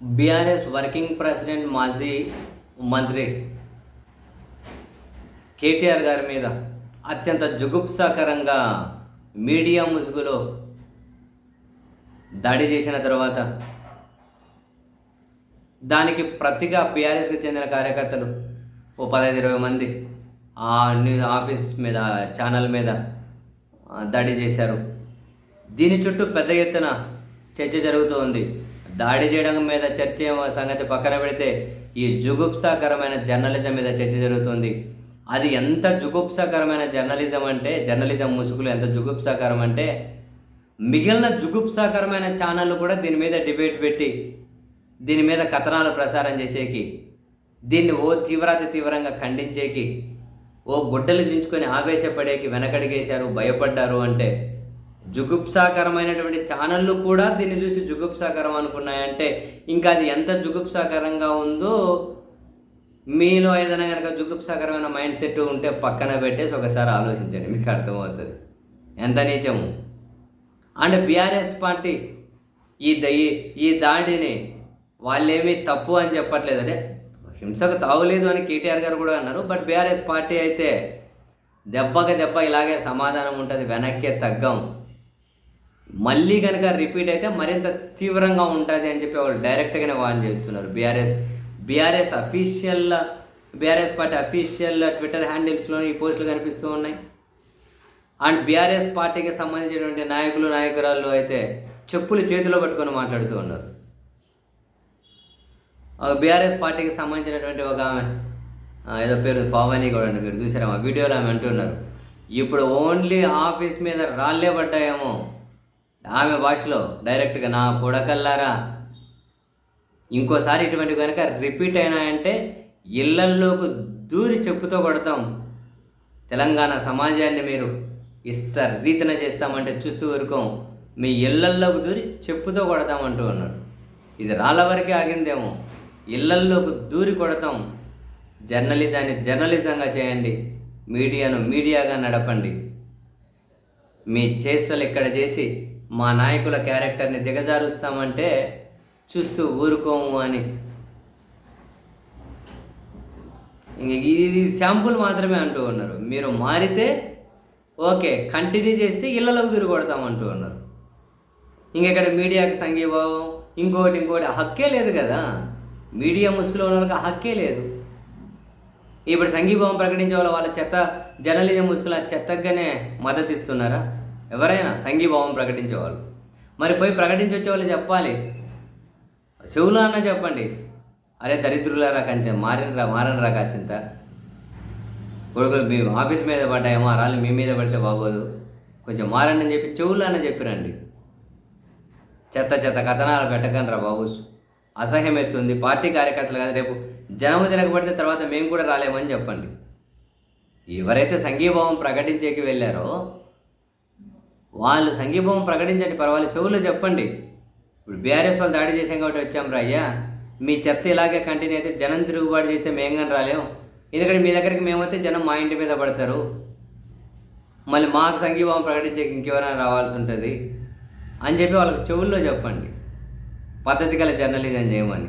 BRS working president మాజీ మంత్రి కేటీఆర్ గారి మీద అత్యంత జుగుప్సాకరంగా మీడియా ముసుగులో దాడి చేసిన తర్వాత దానికి ప్రతిగా బీఆర్ఎస్కి చెందిన కార్యకర్తలు ఓ పదహైదు ఇరవై మంది ఆ న్యూస్ ఆఫీస్ మీద ఛానల్ మీద దాడి చేశారు. దీని చుట్టూ పెద్ద ఎత్తున చర్చ జరుగుతూ ఉంది. దాడి చేయడం మీద చర్చ సంగతి పక్కన పెడితే ఈ జుగుప్సాకరమైన జర్నలిజం మీద చర్చ జరుగుతుంది. అది ఎంత జుగుప్సాకరమైన జర్నలిజం అంటే జర్నలిజం ముసుగులు ఎంత జుగుప్సాకరం అంటే మిగిలిన జుగుప్సాకరమైన ఛానళ్ళు కూడా దీని మీద డిబేట్ పెట్టి దీని మీద కథనాలు ప్రసారం చేసేకి దీన్ని ఓ తీవ్రాతి తీవ్రంగా ఖండించేకి ఓ గుడ్డలు చించుకొని ఆవేశపడేకి వెనకడిగేశారు భయపడ్డారు అంటే జుగుప్సాకరమైనటువంటి ఛానళ్ళు కూడా దీన్ని చూసి జుగుప్సాకరం అనుకున్నాయంటే ఇంకా అది ఎంత జుగుప్సాకరంగా ఉందో మీలో ఏదైనా కనుక జుగుప్సాకరమైన మైండ్ సెట్ ఉంటే పక్కన పెట్టేసి ఒకసారి ఆలోచించండి మీకు అర్థమవుతుంది. ఎంత నీచము. అండ్ బీఆర్ఎస్ పార్టీ ఈ ఈ దాడిని వాళ్ళేమీ తప్పు అని చెప్పట్లేదు. అంటే హింసకు తాగులేదు అని కేటీఆర్ గారు కూడా అన్నారు బట్ బీఆర్ఎస్ పార్టీ అయితే దెబ్బకి దెబ్బ ఇలాగే సమాధానం ఉంటుంది వెనక్కే తగ్గం. మళ్ళీ కనుక రిపీట్ అయితే మరింత తీవ్రంగా ఉంటుంది అని చెప్పి వాళ్ళు డైరెక్ట్గానే వార్న్ చేస్తున్నారు. BRS BRS official BRS party official Twitter హ్యాండిల్స్లో ఈ పోస్టులు కనిపిస్తూ ఉన్నాయి. అండ్ బీఆర్ఎస్ పార్టీకి సంబంధించినటువంటి నాయకులు నాయకురాళ్ళు అయితే చెప్పులు చేతిలో పట్టుకొని మాట్లాడుతూ ఉన్నారు. బీఆర్ఎస్ పార్టీకి సంబంధించినటువంటి ఒక ఆమె ఏదో పేరు పావని కూడా అండి మీరు చూసారా? ఆ వీడియోలో ఆమె అంటున్నారు. ఇప్పుడు ఓన్లీ ఆఫీస్ మీద రాళ్ళే పడ్డాయేమో. ఆమె భాషలో డైరెక్ట్గా నా కొడకల్లారా ఇంకోసారి ఇటువంటి కనుక రిపీట్ అయినాయంటే ఇళ్ళల్లోకి దూరి చెప్పుతో కొడతాం. తెలంగాణ సమాజాన్ని మీరు ఇష్ట రీతిన చేస్తామంటే చూస్తూ ఊరుకోం. మీ ఇళ్ళల్లోకి దూరి చెప్పుతో కొడతామంటూ ఉన్నాడు ఇది రాళ్ళ వరకే ఆగిందేమో. ఇళ్ళల్లోకి దూరి కొడతాం. జర్నలిజాన్ని జర్నలిజంగా చేయండి. మీడియాను మీడియాగా నడపండి. మీ చేష్టలు ఇక్కడ చేసి మా నాయకుల క్యారెక్టర్ని దిగజారుస్తామంటే చూస్తూ ఊరుకోము అని. ఇంక ఇది శాంపుల్ మాత్రమే అంటూ ఉన్నారు. మీరు మారితే ఓకే కంటిన్యూ చేస్తే ఇళ్ళలోకి తిరిగి కొడతామంటూ ఉన్నారు. ఇంక ఇక్కడ మీడియాకి సంఘీభావం ఇంకోటి ఇంకోటి ఆ హక్కే లేదు కదా. మీడియా ముసుగులో ఉన్న వాళ్ళకి ఆ హక్కే లేదు. ఇప్పుడు సంఘీభావం ప్రకటించే వాళ్ళు వాళ్ళ చెత్త జర్నలిజం ముసుగుల చెత్తగానే మద్దతు ఇస్తున్నారా ఎవరైనా సంఘీభావం ప్రకటించేవాళ్ళు. మరి పోయి ప్రకటించి వచ్చేవాళ్ళు చెప్పాలి. చెవులు అన్న చెప్పండి. అరే దరిద్రులారా కంచె మారినరా మారనరా కాసింత. కొడుకులు మీ ఆఫీస్ మీద పడ్డాయేమో ఆ రాళ్ళు మీ మీద పడితే బాగోదు. కొంచెం మారండి అని చెప్పి చెవులు అన్న చెప్పిరండి. చెత్త చెత్త కథనాలు పెట్టకండి రా బాబు. అసహ్యం ఎత్తుంది. పార్టీ కార్యకర్తలు కాదు రేపు జనము తిరగబడితే తర్వాత మేము కూడా రాలేమని చెప్పండి. ఎవరైతే సంఘీభావం ప్రకటించేకి వెళ్ళారో వాళ్ళు సంఘీభావం ప్రకటించండి పర్వాలేదు. చెవులు చెప్పండి. ఇప్పుడు బీఆర్ఎస్ వాళ్ళు దాడి చేసాం కాబట్టి వచ్చాం రా అయ్యా. మీ చెత్త ఇలాగే కంటిన్యూ అయితే జనం తిరుగుబాటు చేస్తే మేము కానీ రాలేం? ఎందుకంటే మీ దగ్గరికి మేమైతే జనం మా ఇంటి మీద పడతారు. మళ్ళీ మాకు సంఘీభావం ప్రకటించే ఇంకెవరైనా రావాల్సి ఉంటుంది అని చెప్పి వాళ్ళకి చెవుల్లో చెప్పండి. పద్ధతి గల జర్నలిజం చేయమని.